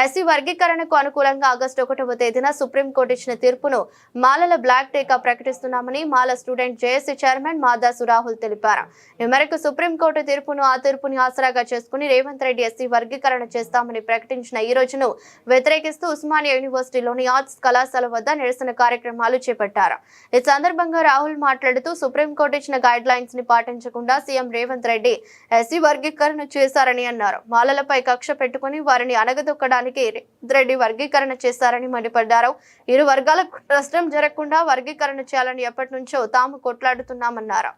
SC వర్గీకరణకు అనుకూలంగా August ఒకటవ తేదీన సుప్రీంకోర్టు ఇచ్చిన తీర్పును మాలల బ్లాక్ డేగా ప్రకటిస్తున్నామని Mala student JAC chairman Madasu Rahul తెలిపారు. ఈ మేరకు సుప్రీంకోర్టు తీర్పును ఆ తీర్పుని ఆసరాగా చేసుకుని రేవంత్ రెడ్డి ఎస్సీ వర్గీకరణ చేస్తామని ప్రకటించిన ఈ రోజును వ్యతిరేకిస్తూ ఉస్మానియా యూనివర్సిటీలోని ఆర్ట్స్ కళాశాల వద్ద నిరసన కార్యక్రమాలు చేపట్టారు. ఈ సందర్భంగా రాహుల్ మాట్లాడుతూ సుప్రీంకోర్టు ఇచ్చిన గైడ్ లైన్స్ని పాటించకుండా సీఎం రేవంత్ రెడ్డి ఎస్సీ వర్గీకరణ చేశారని అన్నారు. మాలలపై కక్ష పెట్టుకుని వారిని అనగదొక్కడానికి చేయడానికి రెడ్డి వర్గీకరణ చేశారని మండిపడ్డారు. ఇరు వర్గాలకు నష్టం జరగకుండా వర్గీకరణ చేయాలని ఎప్పటి నుంచో తాము కొట్లాడుతున్నామన్నారు.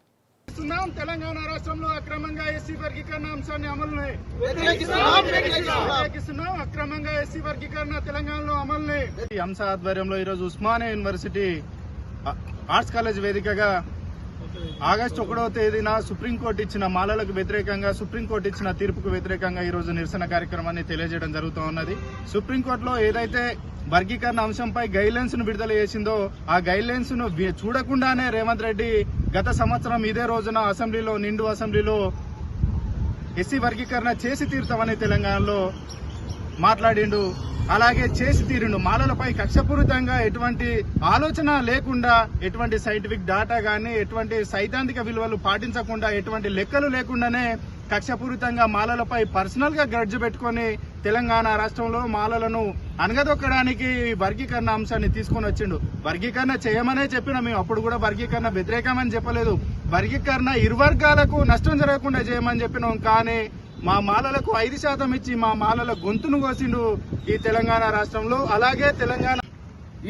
చేస్తున్నాం. తెలంగాణ రాష్ట్రంలో అక్రమంగా ఎస్సీ వర్గీకరణ అంశాన్ని అమలుని వ్యతిరేకిస్తున్నాం. అక్రమంగా ఎస్సీ వర్గీకరణ తెలంగాణలో అమలుని. ఈ అంశ ఆధ్వర్యంలో ఈరోజు ఉస్మానియా యూనివర్సిటీ ఆర్ట్స్ కాలేజ్ వేదికగా ఆగస్టు ఒకటవ తేదీన సుప్రీంకోర్టు ఇచ్చిన మాలలకు వ్యతిరేకంగా సుప్రీంకోర్టు ఇచ్చిన తీర్పుకు వ్యతిరేకంగా ఈరోజు నిరసన కార్యక్రమాన్ని తెలియజేయడం జరుగుతూ ఉన్నది. సుప్రీంకోర్టులో ఏదైతే వర్గీకరణ అంశంపై గైడ్లైన్స్ను విడుదల చేసిందో ఆ గైడ్లైన్స్ను చూడకుండానే రేవంత్ రెడ్డి గత సంవత్సరం ఇదే రోజున అసెంబ్లీలో నిండు అసెంబ్లీలో ఎస్సీ వర్గీకరణ చేసి తీరుతామని తెలంగాణలో మాట్లాడిండు. అలాగే చేసి తీరిండు. మాలలపై కక్షపూరితంగా ఎటువంటి ఆలోచన లేకుండా ఎటువంటి సైంటిఫిక్ డాటా కానీ ఎటువంటి సైద్ధాంతిక విలువలు పాటించకుండా ఎటువంటి లెక్కలు లేకుండానే కక్షపూరితంగా మాలలపై పర్సనల్గా పెట్టుకొని తెలంగాణ రాష్ట్రంలో మాలలను అనగదొక్కడానికి వర్గీకరణ అంశాన్ని తీసుకొని వచ్చిండు. వర్గీకరణ చేయమనే చెప్పిన మేము అప్పుడు కూడా వర్గీకరణ వ్యతిరేకమని చెప్పలేదు. వర్గీకరణ ఇరు వర్గాలకు నష్టం జరగకుండా చేయమని చెప్పినాం. కానీ మా మాలలకు ఐదు శాతం ఇచ్చి మా మాలల గొంతును కోసిండు ఈ తెలంగాణ రాష్ట్రంలో. అలాగే తెలంగాణ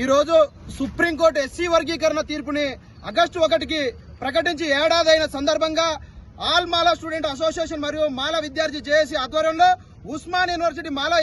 ఈ రోజు సుప్రీంకోర్టు ఎస్సీ వర్గీకరణ తీర్పుని ఆగస్టు ఒకటికి ప్రకటించి ఏడాదైన సందర్భంగా ఆల్ మాలా స్టూడెంట్ అసోసియేషన్ మరియు మాలా విద్యార్థి జేఏసీ ఆధ్వర్యంలో ఉస్మాన్ యూనివర్సిటీ మాలా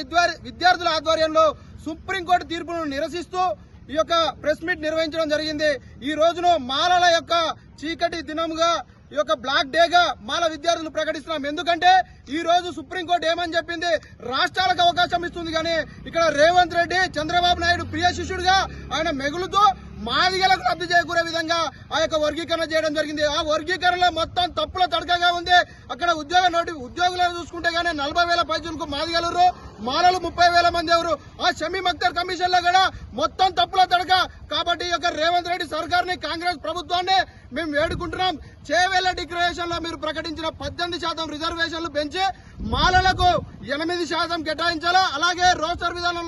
విద్యార్థుల ఆధ్వర్యంలో సుప్రీంకోర్టు తీర్పును నిరసిస్తూ ఈ యొక్క ప్రెస్ మీట్ నిర్వహించడం జరిగింది. ఈ రోజును మాలల యొక్క చీకటి దినముగా ఈ యొక్క బ్లాక్ డేగా మాల విద్యార్థులు ప్రకటిస్తున్నాం. ఎందుకంటే ఈ రోజు సుప్రీంకోర్టు ఏమని చెప్పింది? రాష్ట్రాలకు అవకాశం ఇస్తుంది కానీ ఇక్కడ రేవంత్ రెడ్డి చంద్రబాబు నాయుడు ప్రియ శిష్యుడిగా ఆయన మెగులుతూ మాదిగలకు లబ్ధి చేకూరే విధంగా ఆ యొక్క వర్గీకరణ చేయడం జరిగింది. ఆ వర్గీకరణలో మొత్తం తప్పుల తడకగా ఉంది. అక్కడ ఉద్యోగ నోటి ఉద్యోగులను చూసుకుంటే గానీ నలభై వేల పైచులకు మాదిగలరు మాలలు ముప్పై వేల మంది ఎవరు. ఆ షమీ అఖ్తర్ కమిషన్లో కూడా మొత్తం తప్పుల తడక. కాబట్టి ఈ యొక్క రేవంత్ రెడ్డి సర్కార్ని కాంగ్రెస్ ప్రభుత్వాన్ని మేము వేడుకుంటున్నాం. చేవేళ్ళ డిక్లరేషన్లో మీరు ప్రకటించిన పద్దెనిమిది శాతం రిజర్వేషన్లు పెంచి మాలలకు ఎనిమిది శాతం కేటాయించాలా? అలాగే రోస్టర్ విధానంలో